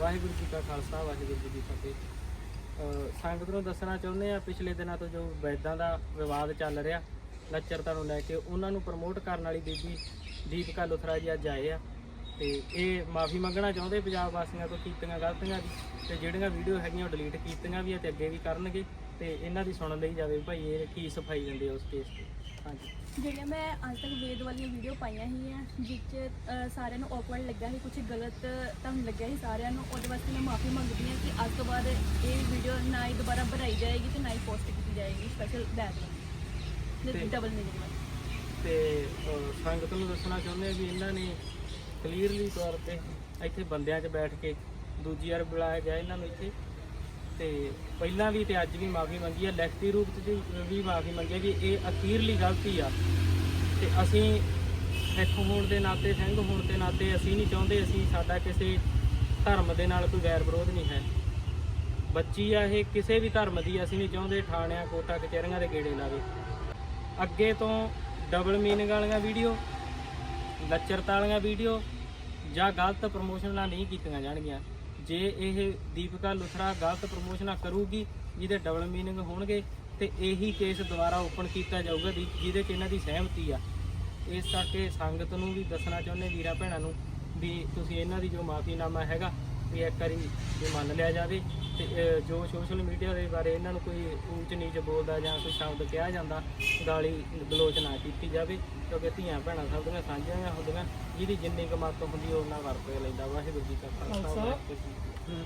ਵਾਹਿਗੁਰੂ ਜੀ ਕਾ ਖਾਲਸਾ, ਵਾਹਿਗੁਰੂ ਜੀ ਕੀ ਫਤਿਹ। ਸੰਗਤ ਨੂੰ ਦੱਸਣਾ ਚਾਹੁੰਦੇ ਆ ਪਿਛਲੇ ਦਿਨਾਂ ਤੋਂ ਜੋ ਵੈਦਾਂ ਦਾ ਵਿਵਾਦ ਚੱਲ ਰਿਹਾ ਲੱਚਰਤਾ ਨੂੰ ਲੈ ਕੇ, ਉਹਨਾਂ ਨੂੰ ਪ੍ਰਮੋਟ ਕਰਨ ਵਾਲੀ ਬੀਬੀ ਦੀਪਕਾ ਲੁਥਰਾ ਜੀ ਅੱਜ ਆਏ ਆ। ਤੇ ਇਹ ਮਾਫੀ ਮੰਗਣਾ ਚਾਹੁੰਦੇ ਪੰਜਾਬ ਵਾਸੀਆਂ ਤੋਂ ਕੀਤੀਆਂ ਗਲਤੀਆਂ ਦੀ ਤੇ ਜਿਹੜੀਆਂ ਵੀਡੀਓ ਹੈਗੀਆਂ ਉਹ ਡਿਲੀਟ ਕੀਤੀਆਂ ਵੀ ਆ ਤੇ ਅੱਗੇ ਵੀ ਕਰਨਗੇ ਤੇ ਇਹਨਾਂ ਦੀ ਸੁਣ ਲਈ ਜਾਵੇ ਭਾਈ ਇਹ ਕੀ ਸਫ਼ਾਈ ਦਿੰਦੇ ਆ ਉਸ ਕੇਸ ਤੇ? ਹਾਂਜੀ। ਜਿਹੜੀਆਂ ਮੈਂ ਅੱਜ ਤੱਕ ਵੇਦ ਵਾਲੀਆਂ ਵੀਡੀਓ ਪਾਈਆਂ ਸੀ ਆ ਜਿਸ 'ਚ ਅ, ਸਾਰਿਆਂ ਨੂੰ ਔਕਵਰਡ ਲੱਗਾ ਸੀ ਕੁਝ ਗਲਤ ਤੁਹਾਨੂੰ ਲੱਗਿਆ ਸੀ ਸਾਰਿਆਂ ਨੂੰ ਉਹਦੇ ਵਾਸਤੇ ਮੈਂ ਮਾਫੀ ਮੰਗਦੀ ਹਾਂ ਕਿ ਅੱਜ ਤੋਂ ਬਾਅਦ ਇਹ ਵੀਡੀਓ ਨਾ ਹੀ ਦੁਬਾਰਾ ਬਣਾਈ ਜਾਏਗੀ ਤੇ ਨਾ ਹੀ ਪੋਸਟ ਕੀਤੀ ਜਾਏਗੀ ਸਪੈਸ਼ਲ ਲਈ ਡਬਲ ਮੀਨਿੰਗ ਤੇ ਸੰਗਤ ਨੂੰ ਦੱਸਣਾ ਚਾਹੁੰਦੇ ਆ ਵੀ ਇਹਨਾਂ ਨੇ ਕਲੀਅਰਲੀ ਤੌਰ ਤੇ ਇੱਥੇ ਬੰਦਿਆਂ 'ਚ ਬੈਠ ਕੇ ਦੂਜੀ ਵਾਰ ਬੁਲਾਇਆ ਗਿਆ ਇਹਨਾਂ ਨੂੰ ਇੱਥੇ। ਤੇ ਪਹਿਲਾਂ ਵੀ ਤੇ ਅੱਜ ਵੀ ਮਾਫੀ ਮੰਗੀ ਆ, ਲਿਖਤੀ ਰੂਪ 'ਚ ਵੀ- ਵੀ ਮਾਫੀ ਮੰਗੀ ਆ ਵੀ ਇਹ ਅਖੀਰਲੀ ਗਲਤੀ ਆ। ਤੇ ਅਸੀਂ ਸਿੱਖ ਹੋਣ ਦੇ ਨਾਤੇ, ਸਿੰਘ ਹੋਣ ਦੇ ਨਾਤੇ ਅਸੀਂ ਨਹੀਂ ਚਾਹੁੰਦੇ, ਅਸੀਂ ਸਾਡਾ ਕਿਸੇ ਧਰਮ ਦੇ ਨਾਲ ਕੋਈ ਵੈਰ ਵਿਰੋਧ ਨਹੀਂ ਹੈ। ਬੱਚੀ ਆ ਇਹ, ਕਿਸੇ ਵੀ ਧਰਮ ਦੀ ਅਸੀਂ ਨਹੀਂ ਚਾਹੁੰਦੇ ਥਾਣਿਆਂ ਕੋਟਾ, ਕਚਹਿਰੀਆਂ ਦੇ ਗੇੜੇ ਲਾਵੇ। ਅੱਗੇ ਤੋਂ ਡਬਲ ਮੀਨਿੰਗ ਵਾਲੀਆਂ ਵੀਡੀਓ ਲੱਚਰਤਾ ਵਾਲੀਆਂ ਵੀਡੀਓ ਜਾਂ ਗਲਤ ਪ੍ਰਮੋਸ਼ਨਾਂ ਨਹੀਂ ਕੀਤੀਆਂ ਜਾਣਗੀਆਂ। ਜੇ ਇਹ ਦੀਪਿਕਾ ਲੁਥਰਾ ਗਲਤ ਪ੍ਰਮੋਸ਼ਨਾਂ ਕਰੂਗੀ, ਜਿਹਦੇ ਡਬਲ ਮੀਨਿੰਗ ਹੋਣਗੇ, ਤੇ ਇਹੀ ਕੇਸ ਦੁਬਾਰਾ ਓਪਨ ਕੀਤਾ ਜਾਊਗਾ ਦੀ- ਜਿਹਦੇ 'ਚ ਇਹਨਾਂ ਦੀ ਸਹਿਮਤੀ ਆ। ਇਸ ਕਰਕੇ ਸੰਗਤ ਨੂੰ ਵੀ ਦੱਸਣਾ ਚਾਹੁੰਦੇ ਵੀਰਾ ਭੈਣਾਂ ਨੂੰ ਵੀ ਤੁਸੀਂ ਇਹਨਾਂ ਦੀ ਜੋ ਮਾਫੀਨਾਮਾ ਹੈਗਾ ਵੀ ਇੱਕ ਵਾਰੀ ਜੇ ਮੰਨ ਲਿਆ ਜਾਵੇ ਤੇ ਅਹ, ਜੋ ਸੋਸ਼ਲ ਮੀਡੀਆ ਦੇ ਬਾਰੇ ਇਹਨਾਂ ਨੂੰ ਕੋਈ ਊਚ ਨੀਚ ਬੋਲਦਾ ਜਾਂ ਕੋਈ ਸ਼ਬਦ ਕਿਹਾ ਜਾਂਦਾ ਗਾਲੀ ਗਲੋਚ ਨਾ ਕੀਤੀ ਜਾਵੇ ਕਿਉਂਕਿ ਧੀਆਂ ਭੈਣਾਂ ਸਭ ਦੀਆਂ ਸਾਂਝੀਆਂ ਹੁੰਦੀਆਂ ਜਿਹਦੀ ਜਿੰਨੀ ਕੁ ਮੱਤ ਹੁੰਦੀ ਉਹ ਉਹਨਾਂ ਵਰਤ ਲੈਂਦਾ ਵਾਹਿਗੁਰੂ ਜੀ ਕਾ ਖਾਲਸਾ। ਵਾਹਿਗੁਰੂ ਜੀ ਕੀ ਫਤਿਹ।